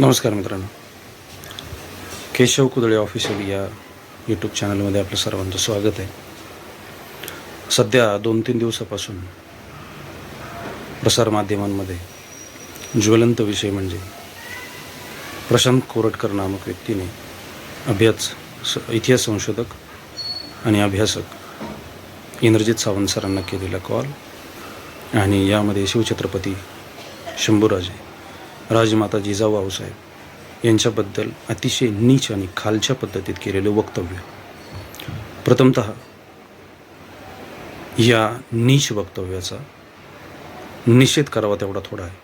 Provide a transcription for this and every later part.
नमस्कार मित्रांनो. केशव कुदळे ऑफिशियल या यूट्यूब चॅनलमध्ये आपलं सर्वांचं स्वागत आहे. सध्या दोन तीन दिवसापासून प्रसारमाध्यमांमध्ये ज्वलंत विषय म्हणजे प्रशांत कोरटकर नामक व्यक्तीने अभ्यास स इतिहास संशोधक आणि अभ्यासक इंद्रजित सावंत सरांना केलेला कॉल आणि यामध्ये शिवछत्रपती शंभूराजे राजमाता जिजाऊ आऊसाहेब यांच्याबद्दल अतिशय नीच आणि खालच्या पद्धतीत केलेलं वक्तव्य. प्रथमत या नीच वक्तव्याचा निषेध करावा तेवढा थोडा आहे.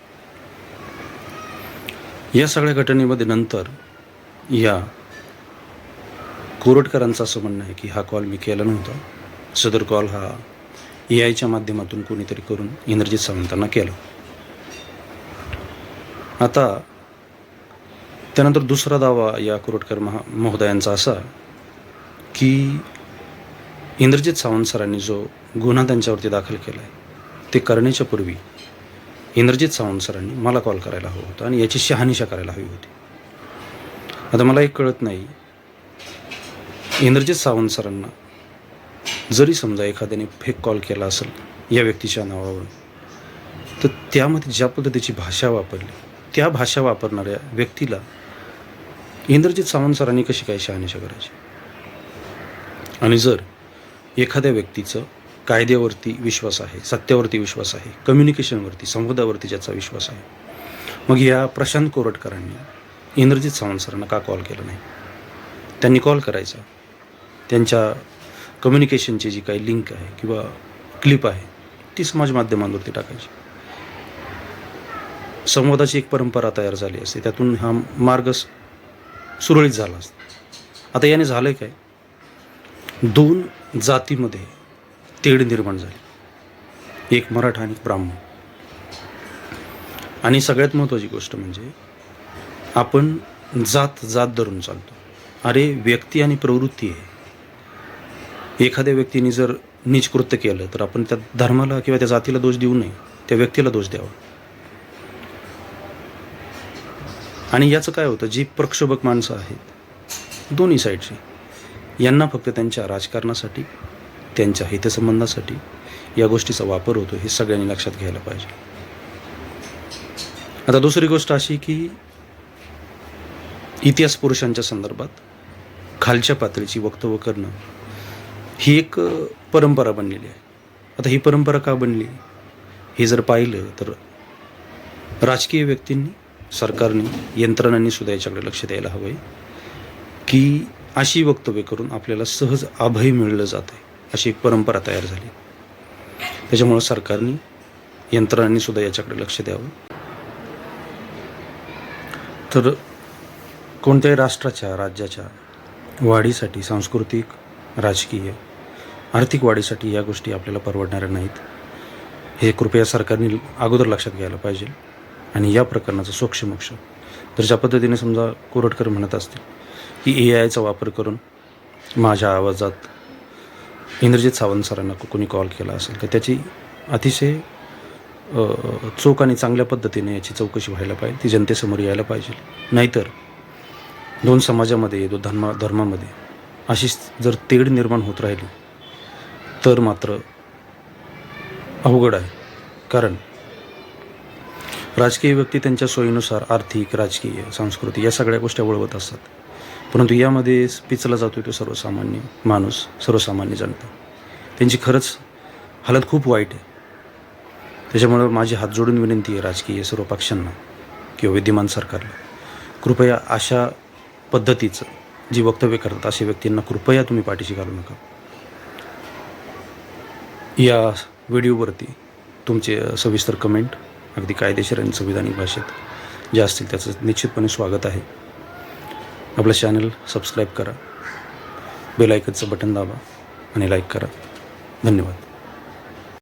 या सगळ्या घटनेमध्ये नंतर या कोरटकरांचं असं म्हणणं आहे की हा कॉल मी केला नव्हता. सदर कॉल हा ए आयच्या माध्यमातून कोणीतरी करून इंद्रजित सावंतांना केला. आता त्यानंतर दुसरा दावा या कुरटकर महा महोदयांचा असा की इंद्रजित सावंत सरांनी जो गुन्हा त्यांच्यावरती दाखल केला आहे ते करण्याच्या पूर्वी इंद्रजित सावंत सरांनी मला कॉल करायला हवा होता आणि याची शहानिशा करायला हवी होती. आता मला एक कळत नाही इंद्रजित सावंत सरांना जरी समजा एखाद्याने फेक कॉल केला असेल या व्यक्तीच्या नावावरून तर त्यामध्ये ज्या पद्धतीची भाषा वापरली त्या भाषा वापरणाऱ्या व्यक्तीला इंद्रजित सावंत सरांनी कशी काय शहानिशा करायची? आणि जर एखाद्या व्यक्तीचं कायद्यावरती विश्वास आहे सत्यावरती विश्वास आहे कम्युनिकेशनवरती संवादावरती ज्याचा विश्वास आहे मग या प्रशांत कोरटकरांनी इंद्रजित सावंत सरांना का कॉल केला नाही? त्यांनी कॉल करायचा. त्यांच्या कम्युनिकेशनची जी काही लिंक आहे किंवा क्लिप आहे ती समाज माध्यमांवरती टाकायची. संवादाची एक परंपरा तयार झाली असते. त्यातून हा मार्ग सुरळीत झाला असता. आता याने झालं काय? दोन जातीमध्ये तेढ निर्माण झाली. एक मराठा आणि ब्राह्मण. आणि सगळ्यात महत्त्वाची गोष्ट म्हणजे आपण जात जात धरून चालतो. अरे व्यक्ती आणि प्रवृत्ती आहे. एखाद्या व्यक्तीने जर नीच कृत्य केलं तर आपण त्या धर्माला किंवा त्या जातीला दोष देऊ नये त्या व्यक्तीला दोष द्यावा. आणि याचं काय होतं जी प्रक्षोभक माणसं आहेत दोन्ही साईडची यांना फक्त त्यांच्या राजकारणासाठी त्यांच्या हितसंबंधासाठी या गोष्टीचा वापर होतो हे सगळ्यांनी लक्षात घ्यायला पाहिजे. आता दुसरी गोष्ट अशी की इतिहास पुरुषांच्या संदर्भात खालच्या पातळीची वक्तव्य करणं ही एक परंपरा बनलेली आहे. आता ही परंपरा का बनली? हे जर पाहिलं तर राजकीय व्यक्तींनी सरकारने यंत्रणांनी सुद्धा याच्याकडे लक्ष द्यायला हवं आहे की अशी वक्तव्य करून आपल्याला सहज अभय मिळलं जातं आहे अशी एक परंपरा तयार झाली. त्याच्यामुळं सरकारने यंत्रणांनी सुद्धा याच्याकडे लक्ष द्यावं. तर कोणत्याही राष्ट्राच्या राज्याच्या वाढीसाठी सांस्कृतिक राजकीय आर्थिक वाढीसाठी या गोष्टी आपल्याला परवडणाऱ्या नाहीत. हे कृपया सरकारने अगोदर लक्षात घ्यायला पाहिजे. आणि या प्रकरणाचं सोक्षमोक्ष तर ज्या पद्धतीने समजा कोरटकर म्हणत असतील की ए आयचा वापर करून माझ्या आवाजात इंद्रजित सावंत सरांना कोणी कॉल केला असेल तर त्याची अतिशय चोख आणि चांगल्या पद्धतीने याची चौकशी व्हायला पाहिजे ती जनतेसमोर यायला पाहिजे. नाहीतर दोन समाजामध्ये दोन धर्मा धर्मामध्ये. अशी जर तेढ निर्माण होत राहिली तर मात्र अवघड आहे. कारण राजकीय व्यक्ती त्यांच्या सोयीनुसार आर्थिक राजकीय सांस्कृतिक या सगळ्या गोष्टी वळवत असतात. परंतु यामध्ये पिचला जातो तो सर्वसामान्य माणूस सर्वसामान्य जनता. त्यांची खरंच हालत खूप वाईट आहे. त्याच्यामुळं माझी हात जोडून विनंती आहे राजकीय सर्व पक्षांना किंवा विद्यमान सरकारला. कृपया अशा पद्धतीचं जी वक्तव्य करतात अशा व्यक्तींना कृपया तुम्ही पाठीशी घालू नका. या व्हिडिओवरती तुमचे सविस्तर कमेंट अगदी कायदेशीर आणि संविधानिक भाषेत ज्या असतील त्याचं निश्चितपणे स्वागत आहे. आपलं चॅनल सबस्क्राईब करा. बेल ऐकतचं बटन दाबा आणि लाईक करा. धन्यवाद.